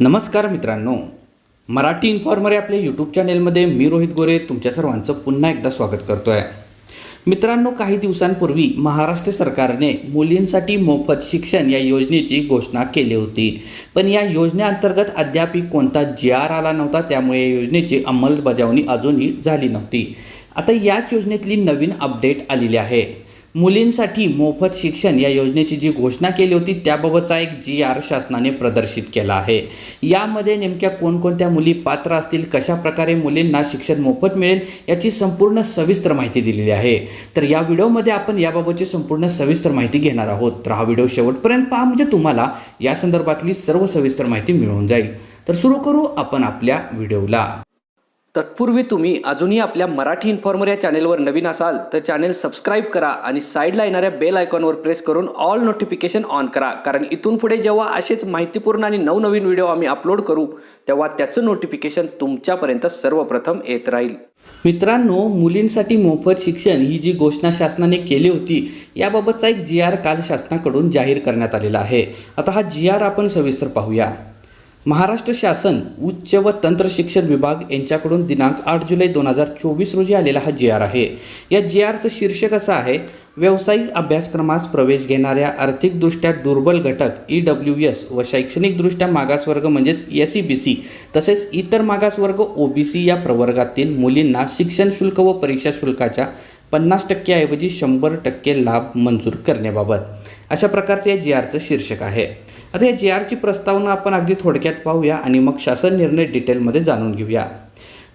नमस्कार मित्रांनो. मराठी इन्फॉर्मर या आपल्या यूट्यूब चॅनेलमध्ये मी रोहित गोरे तुमच्या सर्वांचं पुन्हा एकदा स्वागत करतो आहे मित्रांनो काही दिवसांपूर्वी महाराष्ट्र सरकारने मुलींसाठी मोफत शिक्षण या योजनेची घोषणा केली होती. पण या योजनेअंतर्गत अद्यापही कोणता जी आर आला नव्हता त्यामुळे या योजनेची अंमलबजावणी अजूनही झाली नव्हती. आता याच योजनेतली नवीन अपडेट आलेली आहे. मुलींसाठी मोफत शिक्षण या योजनेची जी घोषणा केली होती त्याबाबतचा एक जी आर शासनाने प्रदर्शित केला आहे. यामध्ये नेमक्या कोणकोणत्या मुली पात्र असतील कशा प्रकारे मुलींना शिक्षण मोफत मिळेल याची संपूर्ण सविस्तर माहिती दिलेली आहे. तर या व्हिडिओमध्ये आपण याबाबतची संपूर्ण सविस्तर माहिती घेणार आहोत. तर हा व्हिडिओ शेवटपर्यंत पहा म्हणजे तुम्हाला या संदर्भातली सर्व सविस्तर माहिती मिळून जाईल. तर सुरू करू आपण आपल्या व्हिडिओला. तत्पूर्वी तुम्ही अजूनही आपल्या मराठी इन्फॉर्मर या चॅनेलवर नवीन असाल तर चॅनेल सबस्क्राईब करा आणि साईडला येणाऱ्या बेल आयकॉनवर प्रेस करून ऑल नोटिफिकेशन ऑन करा. कारण इथून पुढे जेव्हा असेच माहितीपूर्ण आणि नवनवीन व्हिडिओ आम्ही अपलोड करू तेव्हा त्याचं नोटिफिकेशन तुमच्यापर्यंत सर्वप्रथम येत राहील. मित्रांनो मुलींसाठी मोफत शिक्षण ही जी घोषणा शासनाने केली होती याबाबतचा एक जी आर काल शासनाकडून जाहीर करण्यात आलेला आहे. आता हा जी आर आपण सविस्तर पाहूया. महाराष्ट्र शासन उच्च व तंत्र शिक्षण विभाग यांच्याकडून दिनांक आठ जुलै दोन हजार चोवीस रोजी आलेला हा जी आर आहे. या जी आरचं शीर्षक असं आहे व्यावसायिक अभ्यासक्रमास प्रवेश घेणाऱ्या आर्थिकदृष्ट्या दुर्बल घटक ई डब्ल्यू एस व शैक्षणिकदृष्ट्या मागासवर्ग म्हणजेच एस ई बी सी तसेच इतर मागासवर्ग ओ बी सी या प्रवर्गातील मुलींना शिक्षण शुल्क व परीक्षा शुल्काच्या पन्नास टक्क्याऐवजी शंभर टक्के लाभ मंजूर करण्याबाबत. अशा प्रकारचे या जी आरचं शीर्षक आहे. आता या जे आरची प्रस्तावना आपण अगदी थोडक्यात पाहूया आणि मग शासन निर्णय डिटेलमध्ये जाणून घेऊया.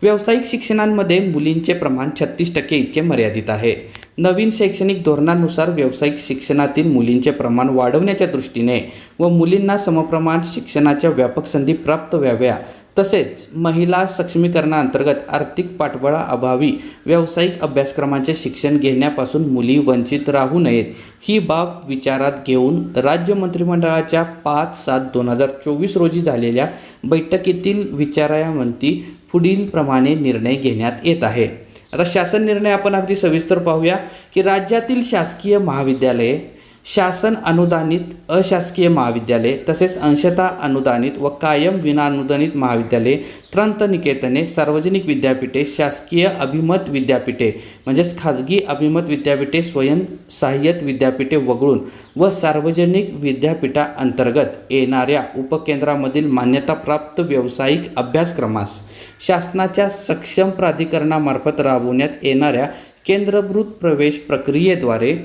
व्यावसायिक शिक्षणांमध्ये मुलींचे प्रमाण छत्तीस टक्के इतके मर्यादित आहे. नवीन शैक्षणिक धोरणानुसार व्यावसायिक शिक्षणातील मुलींचे प्रमाण वाढवण्याच्या दृष्टीने व मुलींना समप्रमाण शिक्षणाच्या व्यापक संधी प्राप्त व्हाव्या तसेच महिला सक्षमीकरणाअंतर्गत आर्थिक पाठबळाअभावी व्यावसायिक अभ्यासक्रमांचे शिक्षण घेण्यापासून मुली वंचित राहू नयेत. ही बाब विचारात घेऊन राज्य मंत्रिमंडळाच्या पाच सात दोन हजार चोवीस रोजी झालेल्या बैठकीतील विचारांती पुढीलप्रमाणे निर्णय घेण्यात येत आहे. आता शासन निर्णय आपण अगदी सविस्तर पाहूया की राज्यातील शासकीय महाविद्यालये शासन अनुदानित अशासकीय महाविद्यालये तसेच अंशतः अनुदानित व कायम विनाअनुदानित महाविद्यालये त्रंतनिकेतने सार्वजनिक विद्यापीठे शासकीय अभिमत विद्यापीठे म्हणजेच खाजगी अभिमत विद्यापीठे स्वयंसहाय्यत विद्यापीठे वगळून व सार्वजनिक विद्यापीठाअंतर्गत येणाऱ्या उपकेंद्रामधील मान्यताप्राप्त व्यावसायिक अभ्यासक्रमास शासनाच्या सक्षम प्राधिकरणामार्फत राबवण्यात येणाऱ्या केंद्रभूत प्रवेश प्रक्रियेद्वारे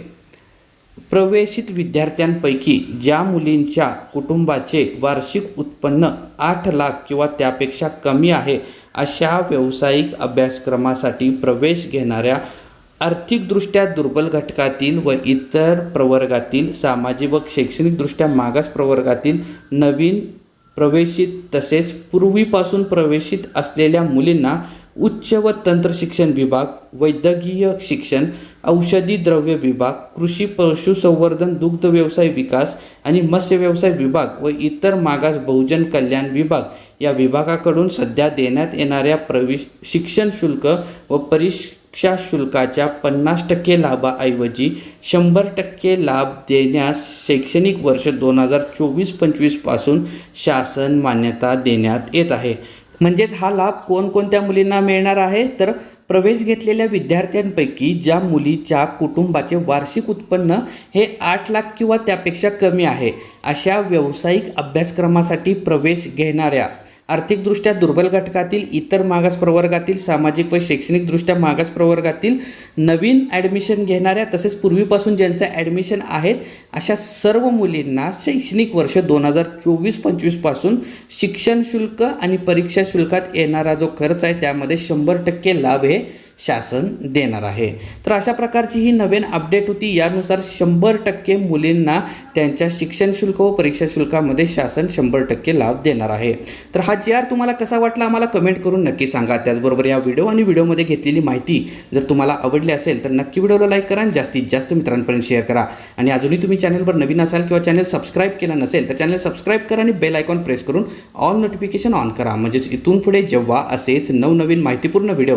प्रवेशित विद्यार्थ्यांपैकी ज्या मुलींच्या कुटुंबाचे वार्षिक उत्पन्न आठ लाख किंवा त्यापेक्षा कमी आहे अशा व्यावसायिक अभ्यासक्रमासाठी प्रवेश घेणाऱ्या आर्थिकदृष्ट्या दुर्बल घटकातील व इतर प्रवर्गातील सामाजिक व शैक्षणिकदृष्ट्या मागास प्रवर्गातील नवीन प्रवेशित तसेच पूर्वीपासून प्रवेशित असलेल्या मुलींना उच्च व तंत्र शिक्षण विभाग वैद्यकीय शिक्षण औषधी द्रव्य विभाग कृषी पशुसंवर्धन दुग्ध व्यवसाय विकास आणि मत्स्य व्यवसाय विभाग व इतर मागास बहुजन कल्याण विभाग या विभागाकडून सध्या देण्यात येणाऱ्या प्रवेश शिक्षण शुल्क व परीक्षा शुल्काच्या पन्नास टक्के लाभाऐवजी शंभर टक्के लाभ देण्यास शैक्षणिक वर्ष दोन हजार चोवीस पंचवीसपासून शासन मान्यता देण्यात येत आहे. म्हणजेच हा लाभ कोणकोणत्या मुलींना मिळणार आहे? तर प्रवेश घेतलेल्या विद्यार्थ्यांपैकी ज्या मुलीच्या कुटुंबाचे वार्षिक उत्पन्न हे आठ लाख किंवा त्यापेक्षा कमी आहे अशा व्यावसायिक अभ्यासक्रमासाठी प्रवेश घेणाऱ्या आर्थिकदृष्ट्या दुर्बल घटकातील इतर मागास प्रवर्गातील सामाजिक व शैक्षणिकदृष्ट्या मागास प्रवर्गातील नवीन ॲडमिशन घेणाऱ्या तसेच पूर्वीपासून ज्यांचं ॲडमिशन आहेत अशा सर्व मुलींना शैक्षणिक वर्ष दोन हजार चोवीस पंचवीसपासून शिक्षण शुल्क आणि परीक्षा शुल्कात येणारा जो खर्च आहे त्यामध्ये शंभर टक्के लाभ हे शासन देणार आहे. तर अशा प्रकारची ही नवीन अपडेट होती. यानुसार शंभर टक्के मुलींना त्यांच्या शिक्षण शुल्क व परीक्षा शुल्कामध्ये शासन शंभर टक्के लाभ देणार आहे. तर हा जी आर तुम्हाला कसा वाटला आम्हाला कमेंट करून नक्की सांगा. त्याचबरोबर या व्हिडिओ आणि व्हिडिओमध्ये घेतलेली माहिती जर तुम्हाला आवडली असेल तर नक्की व्हिडिओला लाईक करा आणि जास्तीत जास्त मित्रांपर्यंत शेअर करा. आणि अजूनही तुम्ही चॅनलवर नवीन असाल किंवा चॅनल सबस्क्राईब केलं नसेल तर चॅनल सबस्क्राईब करा आणि बेल आयकॉन प्रेस करून ऑल नोटिफिकेशन ऑन करा. म्हणजेच इथून पुढे जेव्हा असेच नवनवीन माहितीपूर्ण व्हिडिओ